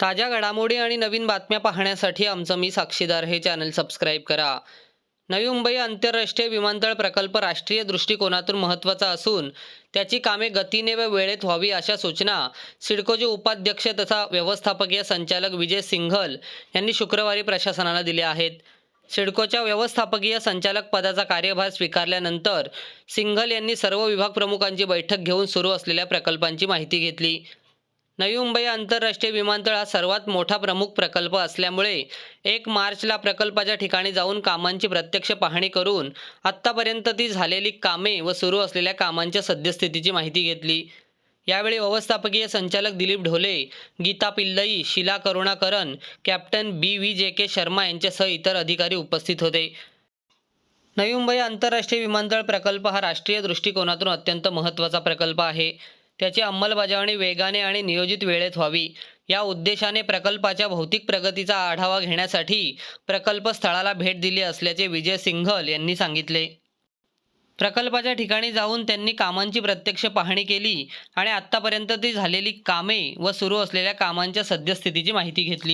ताज्या घडामोडी आणि नवीन बातम्या पाहण्यासाठी आमचं मी साक्षीदार हे चॅनल सबस्क्राईब करा. नवी मुंबई आंतरराष्ट्रीय विमानतळ प्रकल्प राष्ट्रीय दृष्टिकोनातून महत्त्वाचा असून त्याची कामे गतीने व वेळेत व्हावी अशा सूचना सिडकोचे उपाध्यक्ष तथा व्यवस्थापकीय संचालक विजय सिंघल यांनी शुक्रवारी प्रशासनाला दिल्या आहेत. सिडकोच्या व्यवस्थापकीय संचालक पदाचा कार्यभार स्वीकारल्यानंतर सिंघल यांनी सर्व विभाग प्रमुखांची बैठक घेऊन सुरू असलेल्या प्रकल्पांची माहिती घेतली. नवी मुंबई आंतरराष्ट्रीय विमानतळ हा सर्वात मोठा प्रमुख प्रकल्प असल्यामुळे एक मार्चला प्रकल्पाच्या ठिकाणी जाऊन कामांची प्रत्यक्ष पाहणी करून आत्तापर्यंत ती झालेली कामे व सुरू असलेल्या कामांच्या सद्यस्थितीची माहिती घेतली. यावेळी व्यवस्थापकीय संचालक दिलीप ढोले गीता पिल्लई शिला करुणाकरण कॅप्टन बी व्ही जे के शर्मा यांच्यासह इतर अधिकारी उपस्थित होते. नवी मुंबई आंतरराष्ट्रीय विमानतळ प्रकल्प हा राष्ट्रीय दृष्टिकोनातून अत्यंत महत्त्वाचा प्रकल्प आहे. त्याची अंमलबजावणी वेगाने आणि नियोजित वेळेत व्हावी. या उद्देशाने प्रकल्पाच्या भौतिक प्रगतीचा आढावा घेण्यासाठी प्रकल्प स्थळाला भेट दिली असल्याचे विजय सिंघल यांनी सांगितले. प्रकल्पाच्या ठिकाणी जाऊन त्यांनी कामांची प्रत्यक्ष पाहणी केली आणि आत्तापर्यंत ती झालेली कामे व सुरू असलेल्या कामांच्या सद्यस्थितीची माहिती घेतली.